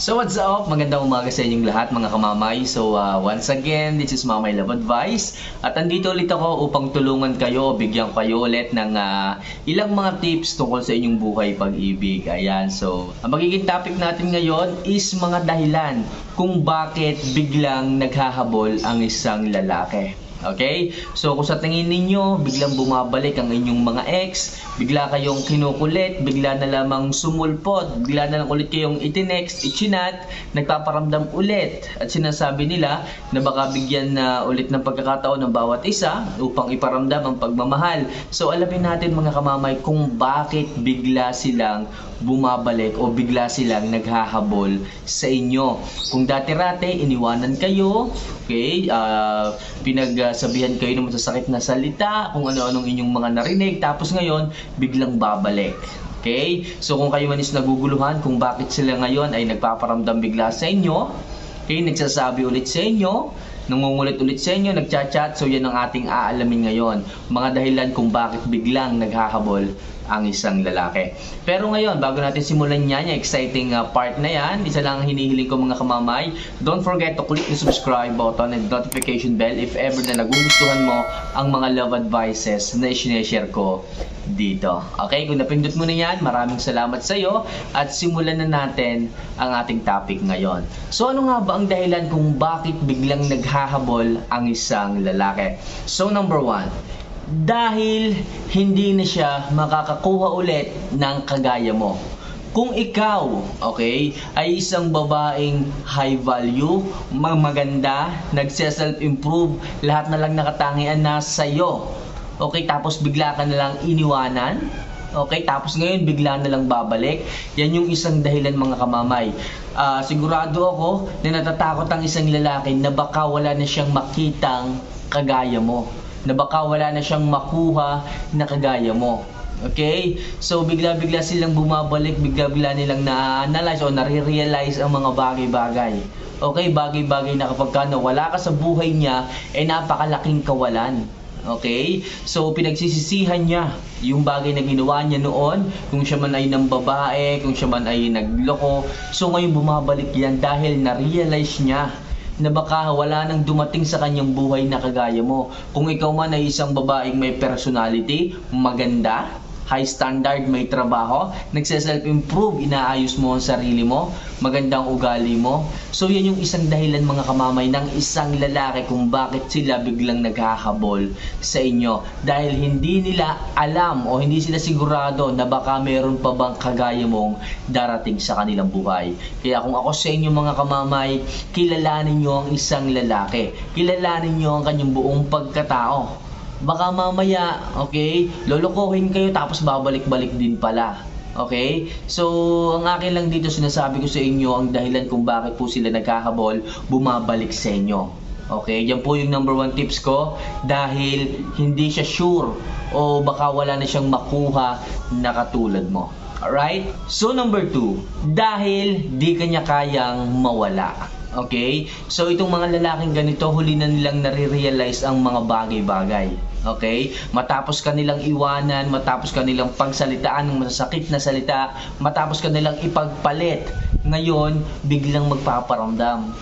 So what's up? Magandang umaga sa inyong lahat mga kamamay. So uh, once again, this is Mamay Love Advice. At andito ulit ako upang tulungan kayo, bigyan kayo ulit ng uh, ilang mga tips tungkol sa inyong buhay pag-ibig. Ayan, so ang magiging topic natin ngayon is mga dahilan kung bakit biglang naghahabol ang isang lalaki. Okay? So kung sa tingin ninyo, biglang bumabalik ang inyong mga ex, bigla kayong kinukulit, bigla na lamang sumulpot, bigla na lang ulit kayong itinext, ichinat, nagpaparamdam ulit. At sinasabi nila na baka bigyan na ulit ng pagkakataon ng bawat isa upang iparamdam ang pagmamahal. So alamin natin mga kamamay kung bakit bigla silang bumabalik o bigla silang naghahabol sa inyo. Kung dati-rate, iniwanan kayo, okay, uh, pinagsabihan kayo ng masasakit na salita, kung ano-anong inyong mga narinig, tapos ngayon, biglang babalik. Okay? So kung kayo man is naguguluhan kung bakit sila ngayon ay nagpaparamdam bigla sa inyo, okay, nagsasabi ulit sa inyo, nangungulit ulit sa inyo, nagchat-chat, so yan ang ating aalamin ngayon. Mga dahilan kung bakit biglang naghahabol ang isang lalaki. Pero ngayon, bago natin simulan yan, yung exciting uh, part na yan, isa lang ang hinihiling ko mga kamamay, don't forget to click the subscribe button and notification bell if ever na nagugustuhan mo ang mga love advices na isineshare ko dito. Okay, kung napindot mo na yan, maraming salamat sa iyo at simulan na natin ang ating topic ngayon. So ano nga ba ang dahilan kung bakit biglang naghahabol ang isang lalaki? So number one, dahil hindi na siya makakakuha ulit ng kagaya mo. Kung ikaw, okay, ay isang babaeng high value, maganda, nagse-self-improve, lahat na lang nakatangian na sa'yo. Okay, tapos bigla ka na lang iniwanan, Okay, tapos ngayon bigla na lang babalik. Yan yung isang dahilan mga kamamay. Uh, sigurado ako na natatakot ang isang lalaki na baka wala na siyang makitang kagaya mo na baka wala na siyang makuha na kagaya mo. Okay? So, bigla-bigla silang bumabalik, bigla-bigla nilang na-analyze o nare-realize ang mga bagay-bagay. Okay? Bagay-bagay na kapag ka wala ka sa buhay niya, eh napakalaking kawalan. Okay? So, pinagsisisihan niya yung bagay na ginawa niya noon, kung siya man ay ng babae, kung siya man ay nagloko. So, ngayon bumabalik yan dahil na-realize niya na baka wala nang dumating sa kanyang buhay na kagaya mo. Kung ikaw man ay isang babaeng may personality, maganda, high standard, may trabaho, nagse-self-improve, inaayos mo ang sarili mo, magandang ugali mo. So yan yung isang dahilan mga kamamay ng isang lalaki kung bakit sila biglang naghahabol sa inyo. Dahil hindi nila alam o hindi sila sigurado na baka meron pa bang kagaya mong darating sa kanilang buhay. Kaya kung ako sa inyo mga kamamay, kilalanin nyo ang isang lalaki. Kilalanin nyo ang kanyang buong pagkatao baka mamaya, okay, lolokohin kayo tapos babalik-balik din pala. Okay? So, ang akin lang dito sinasabi ko sa inyo ang dahilan kung bakit po sila nagkahabol, bumabalik sa inyo. Okay? Yan po yung number one tips ko dahil hindi siya sure o baka wala na siyang makuha na katulad mo. Alright? So, number two, dahil di kanya kayang mawala. Okay? So, itong mga lalaking ganito, huli na nilang nare-realize ang mga bagay-bagay. Okay? Matapos kanilang iwanan, matapos kanilang pagsalitaan ng masasakit na salita, matapos kanilang ipagpalit, ngayon biglang magpaparamdam.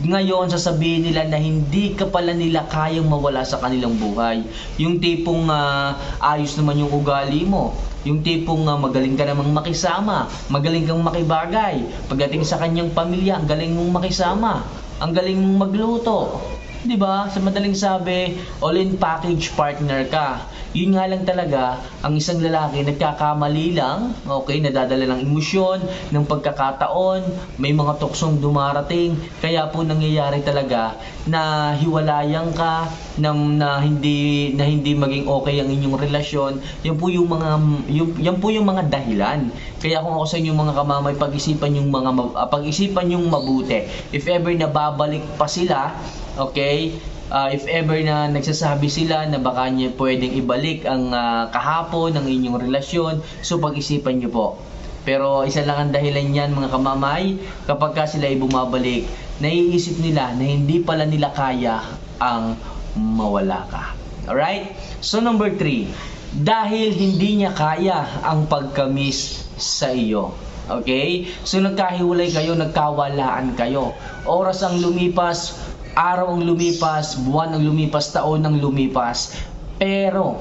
Ngayon sasabihin nila na hindi ka pala nila kayang mawala sa kanilang buhay. Yung tipong uh, ayos naman yung ugali mo, yung tipong uh, magaling ka namang makisama, magaling kang makibagay. Pagdating sa kanyang pamilya, ang galing mong makisama, ang galing mong magluto, 'Di ba? Sa madaling sabi, all-in package partner ka. Yun nga lang talaga, ang isang lalaki nagkakamali lang, okay, nadadala ng emosyon, ng pagkakataon, may mga tuksong dumarating, kaya po nangyayari talaga na hiwalayan ka, na, na hindi na hindi maging okay ang inyong relasyon. Yan po yung mga yung, yan po yung mga dahilan. Kaya kung ako sa inyo mga kamamay, pag-isipan yung mga pag-isipan yung mabuti. If ever nababalik pa sila, Okay? Uh, if ever na nagsasabi sila na baka niya pwedeng ibalik ang uh, kahapon ng inyong relasyon, so pag-isipan niyo po. Pero isa lang ang dahilan niyan mga kamamay, kapag ka sila ay bumabalik, naiisip nila na hindi pala nila kaya ang mawala ka. Alright? So number 3, dahil hindi niya kaya ang pagkamis sa iyo. Okay? So nagkahiwalay kayo, nagkawalaan kayo. Oras ang lumipas, araw ang lumipas, buwan ang lumipas, taon ang lumipas. Pero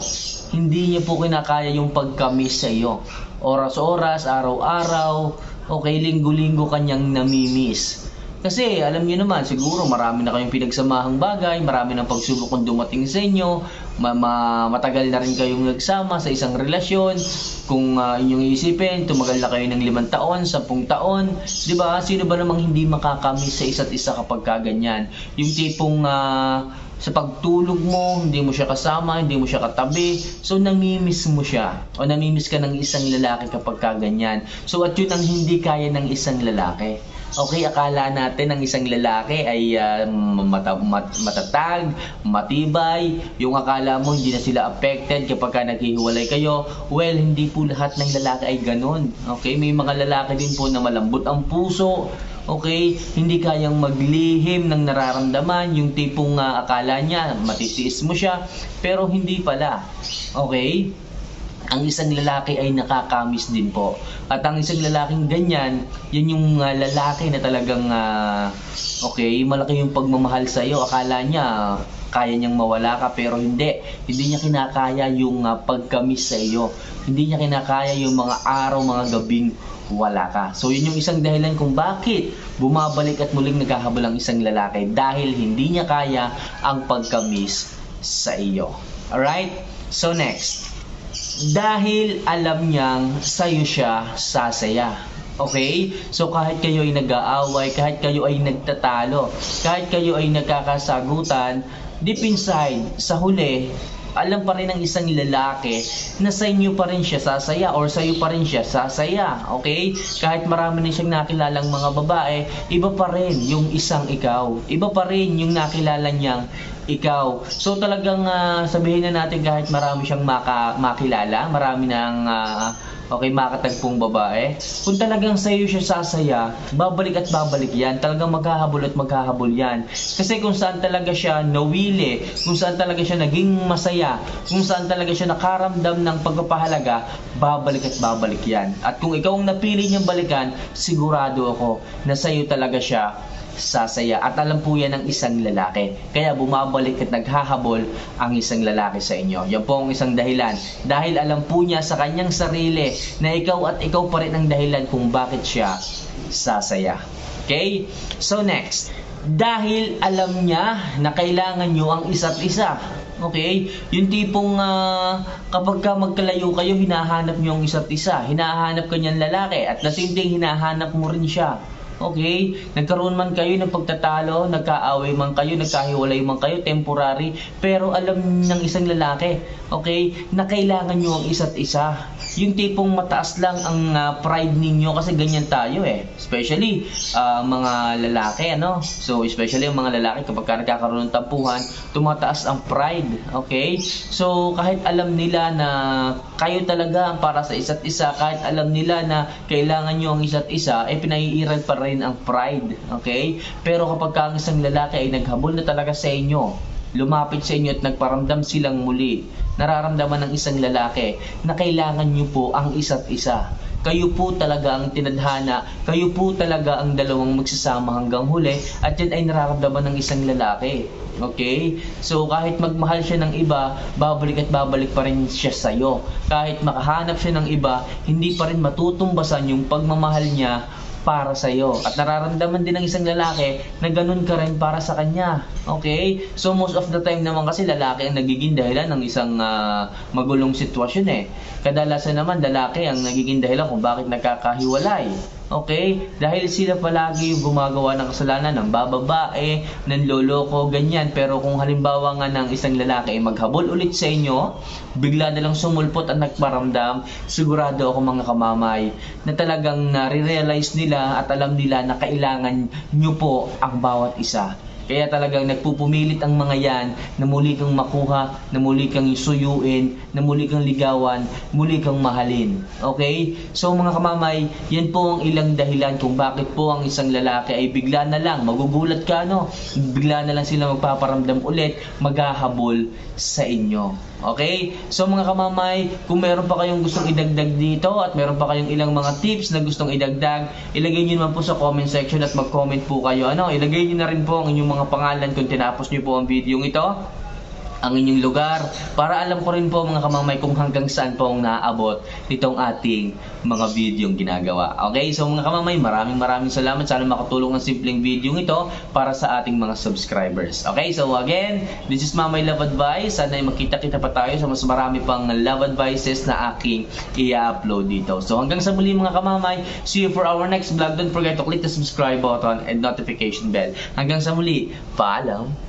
hindi niya po kinakaya yung pagkamis sa iyo. Oras-oras, araw-araw, okay, linggo-linggo kanyang namimiss. Kasi alam niyo naman, siguro marami na kayong pinagsamahang bagay, marami ng pagsubok kung dumating sa inyo, ma- ma- matagal na rin kayong nagsama sa isang relasyon. Kung ah, inyong isipin, tumagal na kayo ng limang taon, sampung taon, di ba? Sino ba namang hindi makakamiss sa isa't isa kapag kaganyan? Yung tipong ah, sa pagtulog mo, hindi mo siya kasama, hindi mo siya katabi, so namimiss mo siya o namimiss ka ng isang lalaki kapag kaganyan. So at yun ang hindi kaya ng isang lalaki. Okay, akala natin ang isang lalaki ay ah, mata- mat- matatag, matibay. Yung akala mo hindi na sila affected kapag ka naghihiwalay kayo. Well, hindi po lahat ng lalaki ay ganun. Okay, may mga lalaki din po na malambot ang puso. Okay, hindi kayang maglihim ng nararamdaman, yung tipong ah, akala niya matitiis mo siya, pero hindi pala. Okay? Ang isang lalaki ay nakakamis din po. At ang isang lalaking ganyan, yan yung ah, lalaki na talagang ah, okay, malaki yung pagmamahal sa iyo. Akala niya kaya niyang mawala ka pero hindi. Hindi niya kinakaya yung ah, pagkamis sa iyo. Hindi niya kinakaya yung mga araw, mga gabing wala ka. So yun yung isang dahilan kung bakit bumabalik at muling naghahabol ang isang lalaki dahil hindi niya kaya ang pagkamis sa iyo. Alright? So next, dahil alam niyang sa'yo siya sasaya. Okay? So kahit kayo ay nag-aaway, kahit kayo ay nagtatalo, kahit kayo ay nagkakasagutan, deep inside, sa huli, alam pa rin ng isang lalaki na sa inyo pa rin siya sasaya or sa iyo pa rin siya sasaya. Okay? Kahit marami na siyang nakilalang mga babae, iba pa rin yung isang ikaw. Iba pa rin yung nakilala niyang ikaw. So talagang ah, sabihin na natin kahit marami siyang maka, makilala, marami nang ah, okay makatagpong babae. Kung talagang sa iyo siya sasaya, babalik at babalik yan. Talagang maghahabol at maghahabol yan. Kasi kung saan talaga siya nawili, kung saan talaga siya naging masaya, kung saan talaga siya nakaramdam ng pagpapahalaga, babalik at babalik yan. At kung ikaw ang napili niyang balikan, sigurado ako na sa iyo talaga siya sasaya at alam po yan ng isang lalaki. Kaya bumabalik at naghahabol ang isang lalaki sa inyo. Yan po ang isang dahilan. Dahil alam po niya sa kanyang sarili na ikaw at ikaw pa rin ang dahilan kung bakit siya sasaya. Okay? So next, dahil alam niya na kailangan nyo ang isa't isa. Okay? Yung tipong ah, kapag ka magkalayo kayo, hinahanap nyo ang isa't isa. Hinahanap ka niyan lalaki at thing, hinahanap mo rin siya. Okay? Nagkaroon man kayo ng pagtatalo, nagkaaway man kayo, nagkahiwalay man kayo, temporary, pero alam ng isang lalaki, okay, na kailangan nyo ang isa't isa. Yung tipong mataas lang ang ah, pride ninyo kasi ganyan tayo eh. Especially ah, mga lalaki, ano? So, especially ang mga lalaki kapag ka nagkakaroon ng tampuhan, tumataas ang pride, okay? So, kahit alam nila na kayo talaga ang para sa isa't isa, kahit alam nila na kailangan nyo ang isa't isa, eh pinaiiral pa rin ang pride, okay? Pero kapag ka ang isang lalaki ay naghabol na talaga sa inyo, lumapit sa inyo at nagparamdam silang muli, nararamdaman ng isang lalaki na kailangan nyo po ang isa't isa. Kayo po talaga ang tinadhana, kayo po talaga ang dalawang magsasama hanggang huli at yan ay nararamdaman ng isang lalaki. Okay? So kahit magmahal siya ng iba, babalik at babalik pa rin siya sa'yo. Kahit makahanap siya ng iba, hindi pa rin matutumbasan yung pagmamahal niya para sa iyo. At nararamdaman din ng isang lalaki na ganun ka rin para sa kanya. Okay? So most of the time naman kasi lalaki ang nagiging dahilan ng isang ah, magulong sitwasyon eh. Kadalasan naman lalaki ang nagiging dahilan kung bakit nagkakahiwalay. Okay? Dahil sila palagi gumagawa ng kasalanan ng bababae, ng loloko, ganyan. Pero kung halimbawa nga ng isang lalaki ay maghabol ulit sa inyo, bigla na lang sumulpot at nagparamdam, sigurado ako mga kamamay na talagang nare-realize nila at alam nila na kailangan nyo po ang bawat isa. Kaya talagang nagpupumilit ang mga yan na muli kang makuha, na muli kang suyuin, na muli kang ligawan, muli kang mahalin. Okay? So mga kamamay, yan po ang ilang dahilan kung bakit po ang isang lalaki ay bigla na lang, magugulat ka no, bigla na lang sila magpaparamdam ulit, maghahabol sa inyo. Okay? So mga kamamay, kung meron pa kayong gustong idagdag dito at meron pa kayong ilang mga tips na gustong idagdag, ilagay nyo naman po sa comment section at mag-comment po kayo. Ano, ilagay nyo na rin po ang inyong mga pangalan kung tinapos nyo po ang video ito ang inyong lugar para alam ko rin po mga kamamay kung hanggang saan po ang naaabot nitong ating mga videong ginagawa. Okay, so mga kamamay, maraming maraming salamat. Sana makatulong ang simpleng video ito para sa ating mga subscribers. Okay, so again, this is Mamay Love Advice. Sana ay makita-kita pa tayo sa mas marami pang love advices na aking i-upload dito. So hanggang sa muli mga kamamay, see you for our next vlog. Don't forget to click the subscribe button and notification bell. Hanggang sa muli, paalam!